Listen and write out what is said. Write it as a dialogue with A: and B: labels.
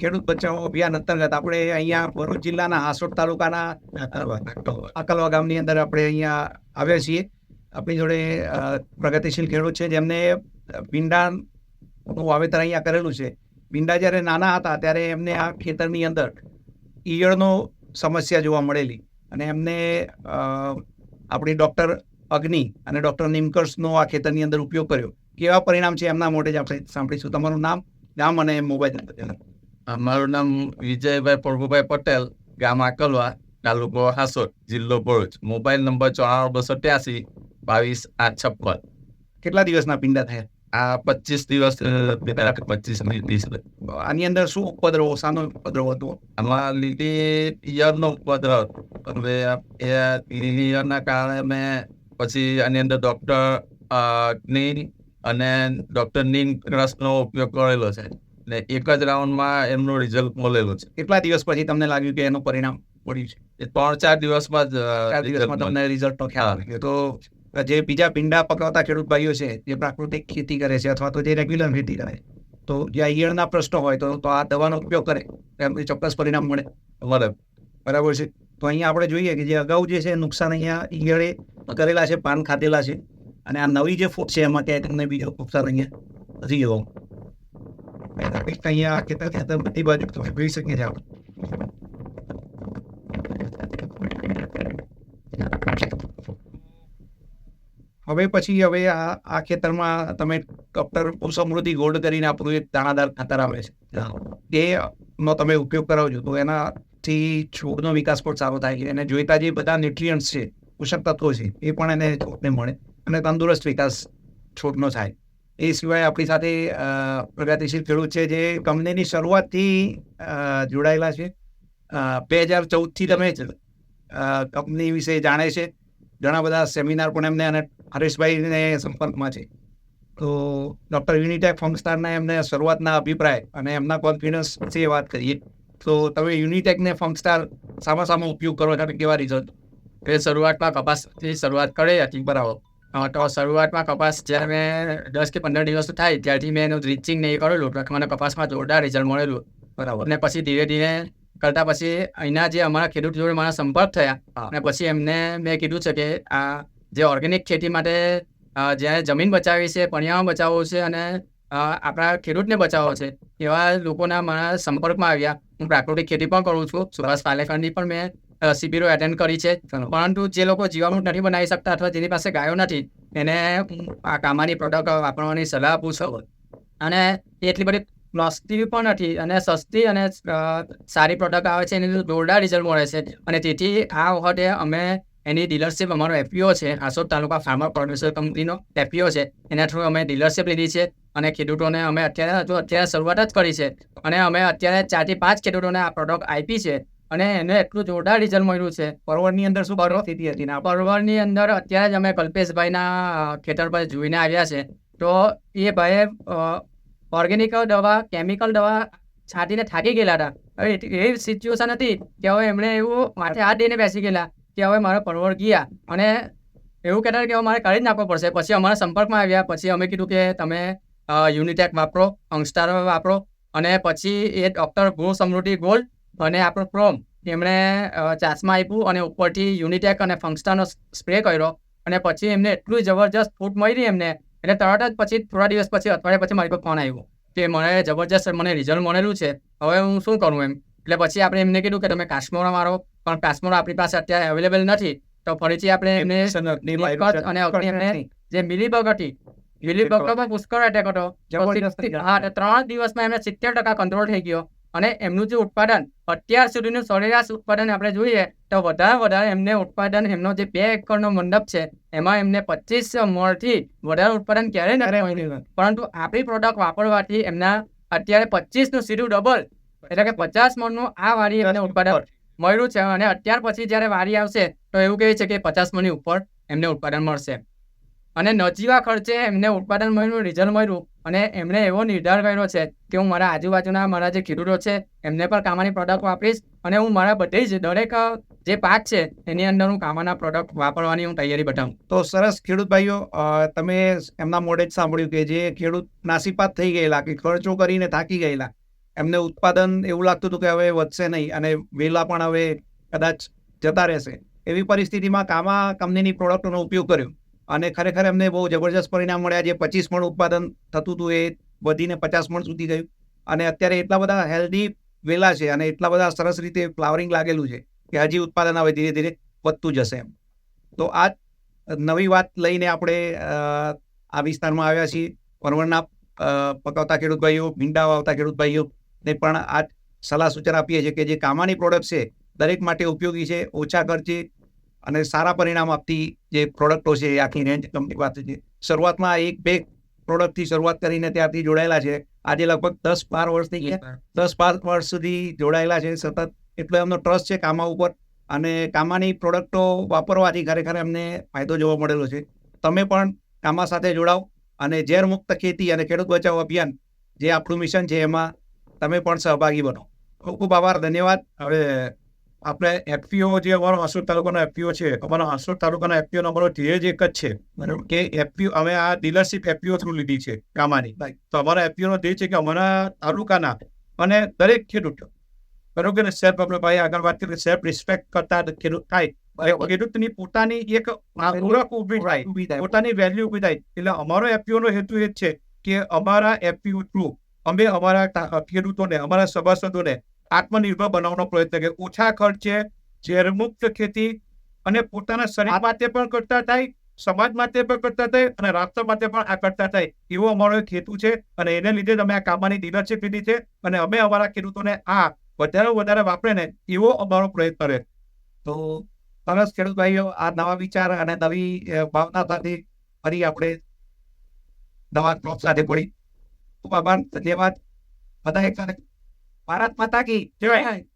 A: ખેડૂત બચાવો અભિયાન અંતર્ગત આપણે અહીંયા ભરૂચ જિલ્લાના હાસોટ તાલુકાના અકલવા ગામની અંદર આપણે અહીંયા આવ્યા છીએ. આપણી જોડે પ્રગતિશીલ ખેડૂત છે જેમને ભીંડાનું વાવેતર અહીંયા કરેલું છે. ભીંડા જ્યારે નાના હતા ત્યારે એમને આ ખેતરની અંદર ઈયળનો સમસ્યા જોવા મળેલી અને એમને આપણી ડૉક્ટર અગ્નિ અને ડૉક્ટર નિમકર્સનો આ ખેતરની અંદર ઉપયોગ કર્યો. કેવા પરિણામ છે એમના મોઢે જ આપણે સાંભળીશું. તમારું નામ ગામ અને મોબાઈલ નંબર.
B: મારું નામ વિજયભાઈ પ્રભુભાઈ પટેલ ગામ આકલવા તાલુકો હાસોદ જિલ્લો ભરૂચ. મોબાઈલ નંબર ચોરાણું બસો ત્યાસી બાવીસ આઠ છપ્પન.
A: કેટલા દિવસના પિંડા થયા?
B: આ પચીસ દિવસ પચીસ
A: આની અંદર શું ઉપદ્રવ શાનો ઉપદ્રવ હતો?
B: આમાં લીલી ઈયરનો ઉપદ્રવ હવે એ લીલી ઈયરના કારણે મેં પછી આની અંદર ડૉક્ટર નીન અને ડૉક્ટર નીન રસનો ઉપયોગ કરેલો છે. ને એક જ રાઉન્ડમાં એમનું રિઝલ્ટ મળેલું છે.
A: કેટલા દિવસ પછી તમને લાગ્યું કે એનું પરિણામ પડ્યું છે?
B: ત્રણ ચાર દિવસમાં જ
A: ચાર દિવસમાં તમને રિઝલ્ટનો ખ્યાલ આવી. તો જે બીજા પિંડા પકવતા ખેડૂત ભાઈઓ છે જે પ્રાકૃતિક ખેતી કરે છે અથવા તો જે રેગ્યુલર ખેતી કરે તો જ્યાં ઈયળના પ્રશ્નો હોય તો તો આ દવાનો ઉપયોગ કરે એમને ચોક્કસ પરિણામ મળે.
B: મળે.
A: બરાબર છે? તો અહીંયા આપણે જોઈએ કે જે અગાઉ જે છે નુકસાન અહીંયા ઈયળે કરેલા છે પાન ખાધેલા છે અને આ નવી જે ફૂટ છે એમાં ક્યાંય તમને બીજો નુકસાન અહીંયા નથી જોવા મળતું. અહીંયા ખેતર ખેતર બધી બાજુ તમે જોઈ શકીએ છીએ હવે પછી હવે આ આ ખેતરમાં તમે કપ્ટર સમૃદ્ધિ ગોલ્ડ કરીને આપણું એક દાણાદાર ખાતર આવે છે. એનો તમે ઉપયોગ કરાવો છો તો એનાથી છોડનો વિકાસ પણ સારો થાય છે. અને જોઈતા જે બધા ન્યુટ્રિયન્ટ્સ છે પોષક તત્વો છે એ પણ એને છોડને મળે. અને તંદુરસ્ત વિકાસ છોડનો થાય. એ સિવાય આપણી સાથે પ્રગતિશીલ ખેડૂત છે જે કંપનીની શરૂઆતથી જોડાયેલા છે. બે હજાર ચૌદથી તમે કંપની વિશે જાણે છે. ઘણા બધા સેમિનાર પણ એમને અને હરેશભાઈને સંપર્કમાં છે. તો ડૉક્ટર યુનિટેક ફંકસ્ટારના એમને શરૂઆતના અભિપ્રાય અને એમના કોન્ફિડન્સ વિશે વાત કરીએ. તો તમે યુનિટેકને ફંકસ્ટાર સામા સામા ઉપયોગ કરો છો કેવા રિઝલ્ટ?
B: એ શરૂઆતમાં કપાસથી શરૂઆત કરે હતી બરાબર તો શરૂઆતમાં કપાસ જ્યારે મેં દસ કે પંદર દિવસ થાય ત્યારથી મેં એનું રિચિંગ ને એ કરેલું એટલે મને કપાસમાં જોરદાર રિઝલ્ટ મળેલું.
A: બરાબર.
B: અને પછી ધીરે ધીરે કરતા પછી અહીંના જે અમારા ખેડૂત જોડે મારા સંપર્ક થયા અને પછી એમને મેં કીધું છે કે આ જે ઓર્ગેનિક ખેતી માટે જ્યારે જમીન બચાવી છે પર્યાવરણ બચાવવું છે અને આપણા ખેડૂતને બચાવવો છે એવા લોકોના મારા સંપર્કમાં આવ્યા. હું પ્રાકૃતિક ખેતી પણ કરું છું. સુભાષ પાલેકરની પણ મેં શિબિરો એટેન્ડ કરી છે. પરંતુ જે લોકો જીવામૃત નથી બનાવી શકતા અથવા જેની પાસે ગાયો નથી, એને આ કામાની પ્રોડક્ટ વાપરવાની સલાહ આપું છું અને એટલી બધી સસ્તી પણ નથી અને સસ્તી અને સારી પ્રોડક્ટ આવે છે, એની જોરદાર રિઝલ્ટ મળે છે. અને તેથી આ વખતે અમે એની ડીલરશીપ અમારો એફપીઓ છે, આસોદ તાલુકા ફાર્મર પ્રોડ્યુસર કંપનીનો એફપીઓ છે. એના થ્રુ અમે ડીલરશીપ લીધી છે અને ખેડૂતોને અમે અત્યારે હજુ અત્યારે શરૂઆત જ કરી છે. અને અમે અત્યારે ચારથી પાંચ ખેડૂતોને આ પ્રોડક્ટ આપી છે. અને એને એટલું જોરદાર રિઝલ્ટ મળ્યું છે.
A: પર્વતની અંદર શું પરિસ્થિતિ હતી? ને આપણે
B: અંદર અત્યારે જ અમે કલ્પેશભાઈના ખેતર પર જોઈને આવ્યા છે. તો એ ભાઈએ ઓર્ગેનિક દવા કેમિકલ દવા છાંટીને થાકી ગયેલા હતા. હવે એવી સિચ્યુએશન હતી કે હવે એમણે એવું માથે હાથ દઈને બેસી ગયેલા કે હવે મારા પરવર ગયા. અને એવું કહેતા કે હવે મારે કાઢી જ નાખવો પડશે. પછી અમારા સંપર્કમાં આવ્યા. પછી અમે કીધું કે તમે યુનિટેક વાપરો અંગસ્ટાર વાપરો. અને પછી એ ડૉક્ટર ભૂ સમૃદ્ધિ ગોલ્ડ અને આપણો ક્રોમ એમણે ચાસમાં આપ્યું અને ઉપરથી યુનિટેક અને ફંક્સ્ટાનો સ્પ્રે કર્યો અને પછી એમને એટલું જબરજસ્ત ફૂટ મળી એમને એટલે તરત જ પછી થોડા દિવસ પછી અઠવાડિયા પછી મારી પર ફોન આવ્યો કે મને જબરજસ્ત મને રિઝલ્ટ મળેલું છે હવે હું શું કરું એમ? એટલે પછી આપણે એમને કીધું કે તમે કાશ્મીર મારો પણ કાશ્મીર આપણી પાસે અત્યારે અવેલેબલ નથી. તો ફરીથી આપણે એમને અને જે મિલીબગ હતી મિલીબગનો પણ પુષ્કળ એટેક હતો. ત્રણ દિવસમાં એમને સિત્તેર ટકા કંટ્રોલ થઈ ગયો. અને એમનું જે ઉત્પાદન અત્યાર સુધીનું સરેરાશ ઉત્પાદન આપણે જોઈએ તો વધારે વધારે એમને ઉત્પાદન એમનો જે બે એકરનો મંડપ છે એમાં એમને પચીસ મળથી વધારે ઉત્પાદન ક્યારેય નથી પરંતુ આપણી પ્રોડક્ટ વાપરવાથી એમના અત્યારે પચીસનું સીધું ડબલ એટલે કે પચાસ મણનું આ વારી એમને ઉત્પાદન મળ્યું છે અને અત્યાર પછી જ્યારે વારી આવશે તો એવું કહે છે કે પચાસ મણની ઉપર એમને ઉત્પાદન મળશે. અને નજીવા ખર્ચે એમને ઉત્પાદન મળ્યું રિઝલ્ટ મળ્યું. અને એમણે એવો નિર્ધાર કર્યો છે કે હું મારા આજુબાજુના મારા જે ખેડૂતો છે, એમને પણ કામાની પ્રોડક્ટ વાપરીશ અને હું મારા બધી જ દરેક જે પાક છે, એની અંદર હું કામાના પ્રોડક્ટ વાપરવાની હું તૈયારી બતાવું.
A: તો સરસ ખેડૂત ભાઈઓ તમે એમના મોઢે જ સાંભળ્યું કે જે ખેડૂત નાસીપાત થઈ ગયેલા કે ખર્ચો કરીને થાકી ગયેલા, એમને ઉત્પાદન એવું લાગતું હતું કે હવે વધશે નહીં અને વેલા પણ હવે કદાચ જતા રહેશે. એવી પરિસ્થિતિમાં કામા કંપનીની પ્રોડક્ટનો ઉપયોગ કર્યો. અને ખરેખર એમને બહુ જબરજસ્ત પરિણામ મળ્યા જે પચીસ મણ ઉત્પાદન થતું હતું એ વધીને પચાસ મણ સુધી ગયું. અને અત્યારે એટલા બધા હેલ્ધી વેલા છે અને એટલા બધા સરસ રીતે ફ્લાવરિંગ લાગેલું છે કે હજી ઉત્પાદન હવે ધીરે ધીરે વધતું જશે એમ. તો આ નવી વાત લઈને આપણે આ વિસ્તારમાં આવ્યા છીએ. પરવણના પકવતા ખેડૂત ભાઈઓ, ભીંડા વાવતા ખેડૂત ભાઈઓ ને પણ આ સલાહ સૂચન આપીએ છીએ કે જે કામાની પ્રોડક્ટ છે, દરેક માટે ઉપયોગી છે, ઓછા ખર્ચે અને સારા પરિણામ આપતી જે પ્રોડક્ટો છે આખી રેન્જ કંપની પાસે છે. શરૂઆતમાં એક બે પ્રોડક્ટથી શરૂઆત કરીને ત્યારથી જોડાયેલા છે. આજે લગભગ દસ બાર વર્ષથી ગયા દસ બાર વર્ષ સુધી જોડાયેલા છે સતત. એટલો એમનો ટ્રસ્ટ છે કામા ઉપર. અને કામાની પ્રોડક્ટો વાપરવાથી ખરેખર એમને ફાયદો જોવા મળેલો છે. તમે પણ કામા સાથે જોડાઓ. અને ઝેરમુક્ત ખેતી અને ખેડૂત બચાવ અભિયાન જે આપણું મિશન છે એમાં તમે પણ સહભાગી બનો. ખૂબ ખૂબ આભાર ધન્યવાદ.
C: હવે આપણે એફપીઓ જે અમારો હાંસોદ તાલુકાનો એફપીઓ છે અમારો હાંસોદ તાલુકાના એફપીઓ અમારો ધ્યેય જ એક જ છે. બરાબર કે એફપીઓ અમે આ ડીલરશીપ એફપીઓ થ્રુ લીધી છે કામાની. તો અમારા એફપીઓ નો ધ્યેય છે કે અમારા તાલુકાના અને દરેક ખેડૂત બરોબર ને? સેલ્ફ આપણે ભાઈ આગળ વાત કરીએ સેલ્ફ રિસ્પેક્ટ કરતા ખેડૂત થાય. ખેડૂતની પોતાની એક ઓળખ ઊભી થાય. પોતાની વેલ્યુ ઊભી થાય. એટલે અમારો એફપીઓનો હેતુ એ જ છે કે અમારા એફપીઓ થ્રુ અમે અમારા ખેડૂતોને અમારા સભાસદોને આત્મનિર્ભર બનાવવાનો પ્રયત્ન કરે ઓછા ખર્ચે ઝેરમુક્ત ખેતી અને પોતાના શરીર માટે પણ કરતા થાય સમાજ માટે પણ કરતા થાય અને રાષ્ટ્ર માટે પણ આ કરતા થાય. એવો અમારો એક હેતુ છે અને એને લીધે અમે આ કામાની ડીલરશીપ લીધી છે અને અમે અમારા ખેડૂતોને આ વધારે વધારે વાપરે ને એવો અમારો પ્રયત્ન રહે.
A: તો સરસ ખેડૂત ભાઈઓ આ નવા વિચાર અને નવી ભાવના સાથે ફરી આપણે નવા ક્રોપ સાથે પડી. ખૂબ આભાર ધન્યવાદ. બધા એક સાથે ભારત માતા કી.
C: જય